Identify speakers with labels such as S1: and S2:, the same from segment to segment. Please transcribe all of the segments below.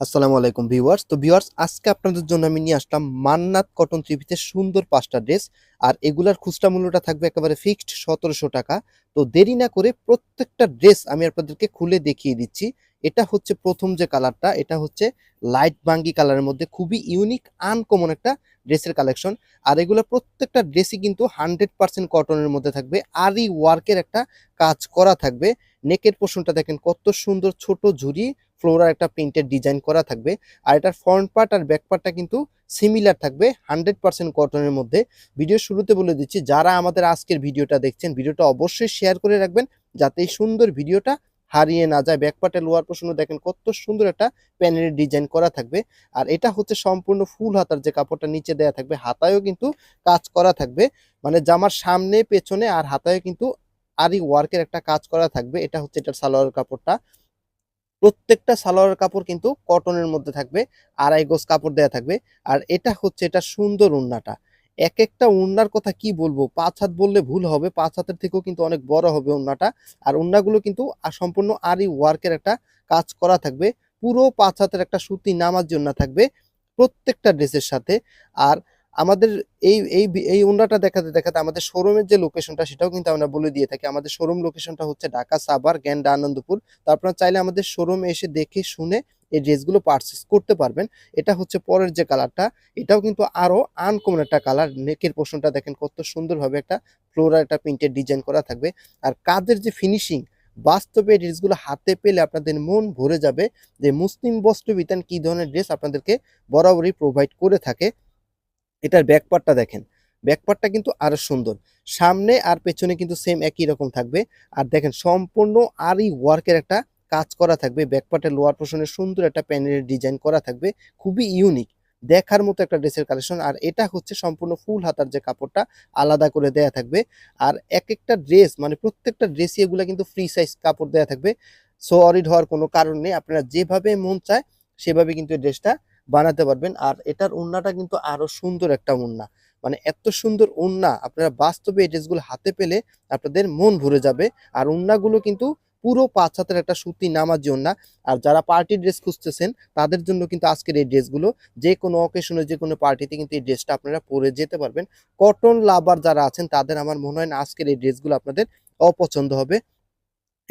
S1: আসসালামু আলাইকুম ভিউয়ার্স। তো ভিউয়ার্স, আজকে আপনাদের জন্য আমি নিয়ে আসলাম মান্নাত কটন থ্রিপিতে সুন্দর পাঁচটা ড্রেস। আর এগুলার খুচরা মূল্যটা থাকবে একেবারে ফিক্সড সতেরোশো টাকা। তো দেরি না করে প্রত্যেকটা ড্রেস আমি আপনাদেরকে খুলে দেখিয়ে দিচ্ছি। এটা হচ্ছে প্রথম যে কালারটা, এটা হচ্ছে লাইট বাঙ্গি কালারের মধ্যে খুবই ইউনিক, আনকমন একটা ড্রেসের কালেকশন। আর এগুলো প্রত্যেকটা ড্রেসই কিন্তু হান্ড্রেড পার্সেন্ট কটনের মধ্যে থাকবে। আরই ওয়ার্কের একটা কাজ করা থাকবে। নেকের পোর্শনটা দেখেন কত সুন্দর ছোট ঝুরি ফ্লোরার একটা প্রিন্টের ডিজাইন করা থাকবে। আর এটার ফ্রন্ট পার্ট আর ব্যাক পার্টটা কিন্তু সিমিলার থাকবে হান্ড্রেড পার্সেন্ট কটনের মধ্যে। ভিডিও শুরুতে বলে দিচ্ছি, যারা আমাদের আজকের ভিডিওটা দেখছেন, ভিডিওটা অবশ্যই শেয়ার করে রাখবেন, যাতে এই সুন্দর ভিডিওটা হারিয়ে না যায়। ব্যাক পার্টের লোয়ার পোর্শনও দেখেন কত সুন্দর একটা প্যানেলের ডিজাইন করা থাকবে। আর এটা হচ্ছে সম্পূর্ণ ফুল হাতার যে কাপড়টা নিচে দেওয়া থাকবে, হাতায়ও কিন্তু কাজ করা থাকবে। মানে জামার সামনে, পেছনে আর হাতায়ও কিন্তু আরই ওয়ার্কের একটা কাজ করা থাকবে। এটা হচ্ছে এটার সালোয়ার কাপড়টা। প্রত্যেকটা সালোয়ার কাপড় কিন্তু কটনের মধ্যে থাকবে, আড়াই গোজ কাপড় দেওয়া থাকবে। আর এটা হচ্ছে, এটা সুন্দর উন্নাটা। এক একটা উন্নার কথা কি বলব? পাঁচ হাত বললে ভুল হবে, পাঁচ হাতের থেকেও কিন্তু অনেক বড় হবে উন্নাটা। আর উন্নাগুলো কিন্তু সম্পূর্ণ আরই ওয়ার্কের একটা কাজ করা থাকবে। পুরো পাঁচ হাতের একটা সুতি নামাজ জন্য থাকবে প্রত্যেকটা ড্রেসের সাথে। আর আমাদের এই এই এই উন্নাটা দেখাতে দেখাতে আমাদের শোরুমের যে লোকেশনটা সেটাও কিন্তু আমরা বলে দিয়ে থাকি। আমাদের শোরুম লোকেশনটা হচ্ছে ঢাকা, সাভার, গ্যান্ডা, আনন্দপুর। তো আপনারা চাইলে আমাদের শোরুমে এসে দেখে, শুনে এই ড্রেসগুলো পারচেস করতে পারবেন। এটা হচ্ছে পরের যে কালারটা এটাও কিন্তু আরও আনকমন একটা কালার নেকের পোর্শনটা দেখেন কত সুন্দরভাবে একটা ফ্লোরার একটা প্রিন্টের ডিজাইন করা থাকবে। আর কাজের যে ফিনিশিং বাস্তবে এই ড্রেসগুলো হাতে পেলে আপনাদের মন ভরে যাবে যে মুসলিম বস্ত্র বিতান কি ধরনের ড্রেস আপনাদেরকে বরাবরই প্রোভাইড করে থাকে। এটার ব্যাক পার্টটা দেখেন। ব্যাক পার্টটা কিন্তু আরও সুন্দর। সামনে আর পেছনে কিন্তু সেম একই রকম থাকবে। আর দেখেন, সম্পূর্ণ আরই ওয়ার্কের একটা কাজ করা থাকবে। ব্যাক পার্টের লোয়ার পোর্শনে সুন্দর একটা প্যানেলের ডিজাইন করা থাকবে। খুবই ইউনিক দেখার মতো একটা ড্রেসের কালেকশন আর এটা হচ্ছে সম্পূর্ণ ফুল হাতার যে কাপড়টা, আলাদা করে দেয়া থাকবে। আর এক একটা ড্রেস মানে প্রত্যেকটা ড্রেসই এগুলো কিন্তু ফ্রি সাইজ কাপড় দেয়া থাকবে। সো অরিড হওয়ার কোনো কারণ নেই। আপনারা যেভাবে মন চায়, সেভাবে কিন্তু এই ড্রেসটা বানাতে পারবেন। আর এটার ওড়নাটা কিন্তু আরও সুন্দর একটা উন্না। মানে এত সুন্দর ওড়না আপনারা বাস্তবে এই ড্রেসগুলো হাতে পেলে আপনাদের মন ভরে যাবে। আর ওড়নাগুলো কিন্তু পুরো পাঁচ হাতের একটা সুতি নামার জন্য আর যারা পার্টি ড্রেস খুঁজতেছেন, তাদের জন্য কিন্তু আজকের এই ড্রেসগুলো যে কোনো অকেশনে যে কোনো পার্টিতে কিন্তু এই ড্রেসটা আপনারা পরে যেতে পারবেন। কটন লাভার যারা আছেন, তাদের আমার মনে হয় না আজকের এই ড্রেসগুলো আপনাদের অপছন্দ হবে।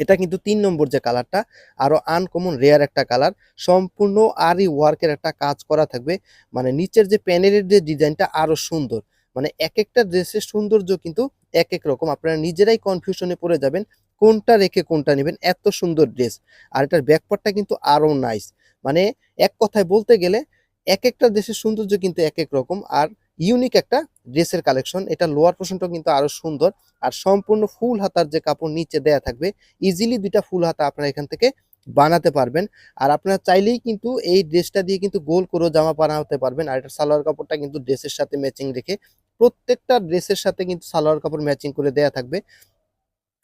S1: এটা কিন্তু তিন নম্বর যে কালারটা আরও আনকমন রেয়ার একটা কালার। সম্পূর্ণ আরই ওয়ার্কের একটা কাজ করা থাকবে। মানে নিচের যে প্যানেলের যে ডিজাইনটা আরও সুন্দর। মানে এক একটা ড্রেসের সৌন্দর্য কিন্তু এক এক রকম। আপনারা নিজেরাই কনফিউশনে পড়ে যাবেন, কোনটা রেখে কোনটা নেবেন। এত সুন্দর ড্রেস আর এটার ব্যাকপার্টটা কিন্তু আরও নাইস মানে এক কথায় বলতে গেলে এক একটা দেশের সৌন্দর্য কিন্তু এক এক রকম। আর ইউনিক একটা ড্রেসের কালেকশন এটা লোয়ার পোর্শনটাও কিন্তু আরও সুন্দর। আর সম্পূর্ণ ফুল হাতার যে কাপড় নিচে দেয়া থাকবে ইজিলি দুইটা ফুল হাতা আপনারা এখান থেকে বানাতে পারবেন। আর আপনারা চাইলেই কিন্তু এই ড্রেসটা দিয়ে কিন্তু গোল করেও জামা বানাতে পারবেন। আর এটা সালোয়ার কাপড়টা কিন্তু ড্রেসের সাথে ম্যাচিং রেখে প্রত্যেকটা ড্রেসের সাথে কিন্তু সালোয়ার কাপড় ম্যাচিং করে দেয়া থাকবে।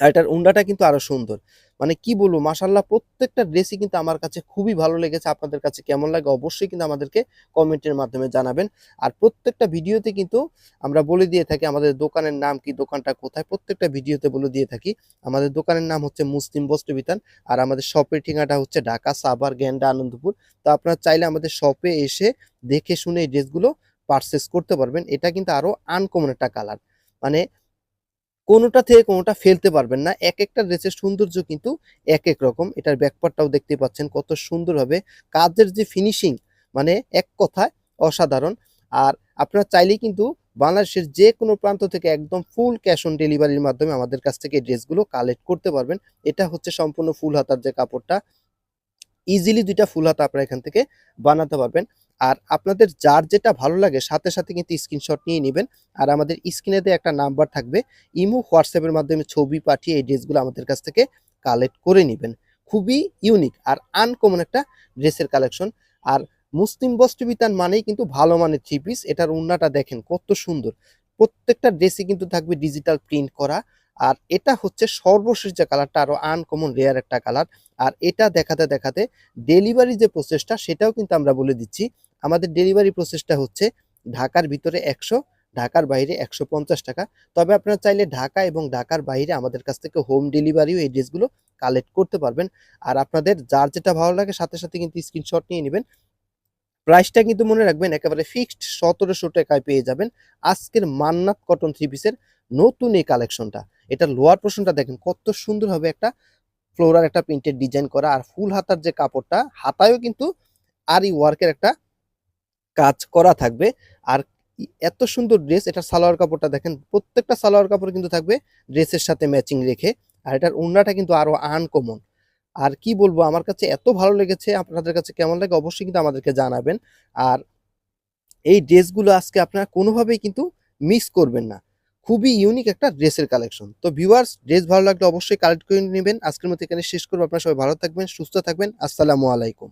S1: আর এটার উন্ডাটা কিন্তু আরও সুন্দর। মানে কি বলব মাসাল্লাহ প্রত্যেকটা ড্রেসই কিন্তু আমার কাছে খুবই ভালো লেগেছে। আপনাদের কাছে কেমন লাগে অবশ্যই কিন্তু আমাদেরকে কমেন্টের মাধ্যমে জানাবেন। আর প্রত্যেকটা ভিডিওতে কিন্তু আমরা বলে দিয়ে থাকি, আমাদের দোকানের নাম কি, দোকানটা কোথায়, প্রত্যেকটা ভিডিওতে বলে দিয়ে থাকি। আমাদের দোকানের নাম হচ্ছে মুসলিম বস্ত্র বিতান, আর আমাদের শপের ঠিকানাটা হচ্ছে ঢাকা, সাভার, গ্যান্ডা, আনন্দপুর। তো আপনারা চাইলে আমাদের শপে এসে দেখে শুনে এই ড্রেসগুলো পারচেস করতে পারবেন। এটা কিন্তু আরও আনকমন একটা কালার মানে কোনোটা থেকে কোনোটা ফেলতে পারবেন না। এক একটা ড্রেসের সৌন্দর্য কিন্তু এক এক রকম। এটার ব্যাকপার্টটাও দেখতে পাচ্ছেন কত সুন্দরভাবে কাজের যে ফিনিশিং মানে এক কথায় অসাধারণ। আর আপনারা চাইলেই কিন্তু বাংলাদেশের যে কোনো প্রান্ত থেকে একদম ফুল ক্যাশ অন ডেলিভারির মাধ্যমে আমাদের কাছ থেকে ড্রেসগুলো কালেক্ট করতে পারবেন। এটা হচ্ছে সম্পূর্ণ ফুল হাতার যে কাপড়টা। ইজিলি দুইটা ফুল হাতা আপনারা এখান থেকে বানাতে পারবেন। আর আপনাদের যার যেটা ভালো লাগে, সাথে সাথে কিন্তু স্ক্রিনশট নিয়ে নেবেন। আর আমাদের স্ক্রিনে স্ক্রিনেতে একটা নাম্বার থাকবে। ইমো হোয়াটসঅ্যাপের মাধ্যমে ছবি পাঠিয়ে এই ড্রেসগুলো আমাদের কাছ থেকে কালেক্ট করে নেবেন। খুবই ইউনিক আর আনকমন একটা ড্রেসের কালেকশন আর মুসলিম বস্ত্রবিতান মানেই কিন্তু ভালো মানের থ্রি পিস এটার উন্নাটা দেখেন কত সুন্দর। প্রত্যেকটা ড্রেসে কিন্তু থাকবে ডিজিটাল প্রিন্ট করা। আর এটা হচ্ছে সর্বশেষ যে কালারটা আরও আনকমন রেয়ার একটা কালার আর এটা দেখাতে দেখাতে ডেলিভারি যে প্রসেসটা সেটাও কিন্তু আমরা বলে দিচ্ছি। আমাদের ডেলিভারি প্রসেসটা হচ্ছে ঢাকার ভিতরে একশো, ঢাকার বাইরে একশো পঞ্চাশ টাকা। তবে আপনারা চাইলে ঢাকা এবং ঢাকার বাইরে আমাদের কাছ থেকে হোম ডেলিভারিও এই ড্রেসগুলো কালেক্ট করতে পারবেন। আর আপনাদের যার যেটা ভালো লাগে, সাথে সাথে কিন্তু স্ক্রিনশট নিয়ে নেবেন। প্রাইসটা কিন্তু মনে রাখবেন একেবারে ফিক্সড সতেরোশো টাকায় পেয়ে যাবেন। আজকের মান্নাত কটন থ্রি পিসের নতুন এই কালেকশনটা এটা লোয়ার পোর্শনটা দেখেন, কত সুন্দরভাবে একটা ফ্লোরার একটা প্রিন্টের ডিজাইন করা। আর ফুল হাতার যে কাপড়টা, হাতায়ও কিন্তু আর এই ওয়ার্কের একটা কাজ করা থাকবে। আর এত সুন্দর ড্রেস এটার সালোয়ার কাপড়টা দেখেন, প্রত্যেকটা সালোয়ার কাপড় কিন্তু থাকবে ড্রেসের সাথে ম্যাচিং রেখে। আর এটার ওড়নাটা কিন্তু আরও আনকমন আর কি বলব, আমার কাছে এত ভালো লেগেছে, আপনাদের কাছে কেমন লাগে অবশ্যই কিন্তু আমাদেরকে জানাবেন। আর এই ড্রেসগুলো আজকে আপনারা কোনোভাবেই কিন্তু মিস করবেন না। খুবই ইউনিক একটা ড্রেসের কালেকশন তো ভিউয়ার্স ড্রেস ভালো লাগলে অবশ্যই কালেক্ট করে নেবেন। আজকের মতো এখানে শেষ করব। আপনারা সবাই ভালো থাকবেন, সুস্থ থাকবেন। আসসালামু আলাইকুম।